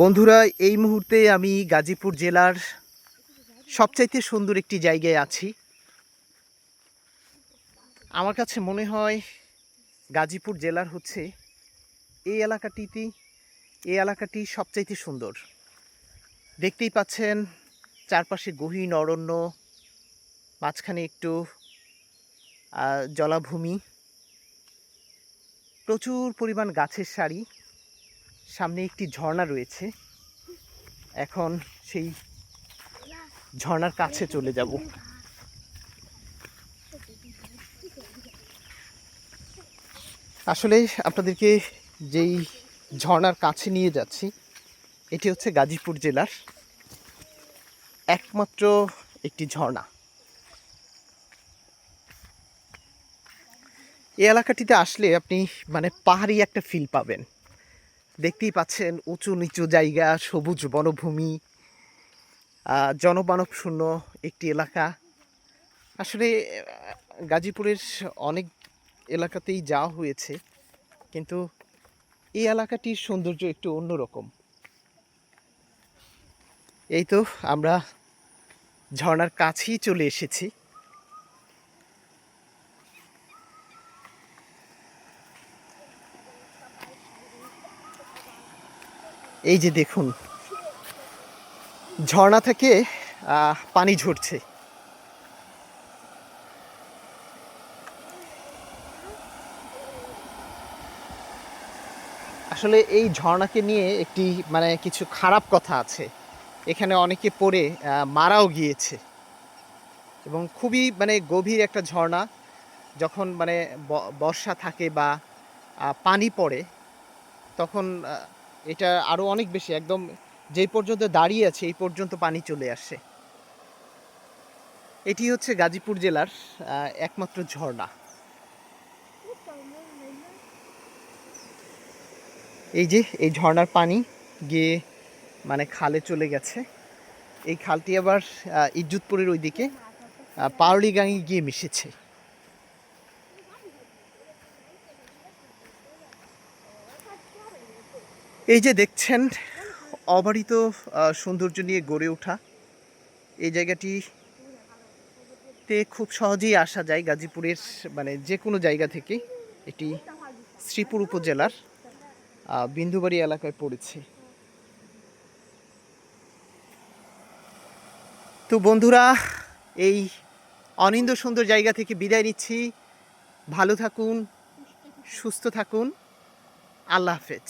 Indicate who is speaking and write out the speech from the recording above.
Speaker 1: বন্ধুরা, এই মুহূর্তে আমি গাজীপুর জেলার সবচাইতে সুন্দর একটি জায়গায় আছি। আমার কাছে মনে হয় গাজীপুর জেলার হচ্ছে এই এলাকাটিতে, এই এলাকাটি সবচাইতে সুন্দর। দেখতেই পাচ্ছেন, চারপাশে গহীন অরণ্য, মাঝখানে একটু জলাভূমি। প্রচুর পরিমাণ গাছের সারি। সামনে একটি ঝর্ণা রয়েছে। এখন সেই ঝর্ণার কাছে চলে যাব। আসলে আপনাদেরকে যেই ঝর্ণার কাছে নিয়ে যাচ্ছি, এটি হচ্ছে গাজীপুর জেলার একমাত্র একটি ঝর্ণা। এই এলাকাটিতে আসলে আপনি মানে পাহাড়ি একটা ফিল পাবেন। দেখতেই পাচ্ছেন উঁচু নিচু জায়গা সবুজ বনভূমি আহ, জনমানব শূন্য একটি এলাকা। আসলে গাজীপুরের অনেক এলাকাতেই যাওয়া হয়েছে কিন্তু এই এলাকাটির সৌন্দর্য একটু অন্যরকম। এই তো আমরা ঝর্নার কাছেই চলে এসেছি। এই যে দেখুন, ঝর্ণা থেকে পানি ঝরছে। আসলে এই ঝর্ণাকে নিয়ে একটি মানে কিছু খারাপ কথা আছে। এখানে অনেকে পড়ে মারাও গিয়েছে। এবং খুবই মানে গভীর একটা ঝর্ণা। যখন মানে বর্ষা থাকে বা পানি পড়ে, তখন এটা আরও অনেক বেশি, একদম যেই পর্যন্ত দাঁড়িয়ে আছে, এই পর্যন্ত পানি চলে আসে এটি হচ্ছে গাজীপুর জেলার একমাত্র ঝর্ণা। এই যে, এই ঝর্ণার পানি গিয়ে মানে খালে চলে গেছে। এই খালটি আবার ইজ্জতপুরের ওইদিকে পাওলিগাঙে গিয়ে মিশেছে। এই যে দেখছেন, অবারিত সৌন্দর্য নিয়ে গড়ে ওঠা। এই জায়গাটি তে খুব সহজেই আসা যায় গাজীপুরের মানে যে কোনো জায়গা থেকে। এটি শ্রীপুর উপজেলার বিন্দুবাড়ি এলাকায় পড়েছে। তো বন্ধুরা, এই অনিন্দ সুন্দর জায়গা থেকে বিদায় নিচ্ছি। ভালো থাকুন, সুস্থ থাকুন। আল্লাহ হাফেজ।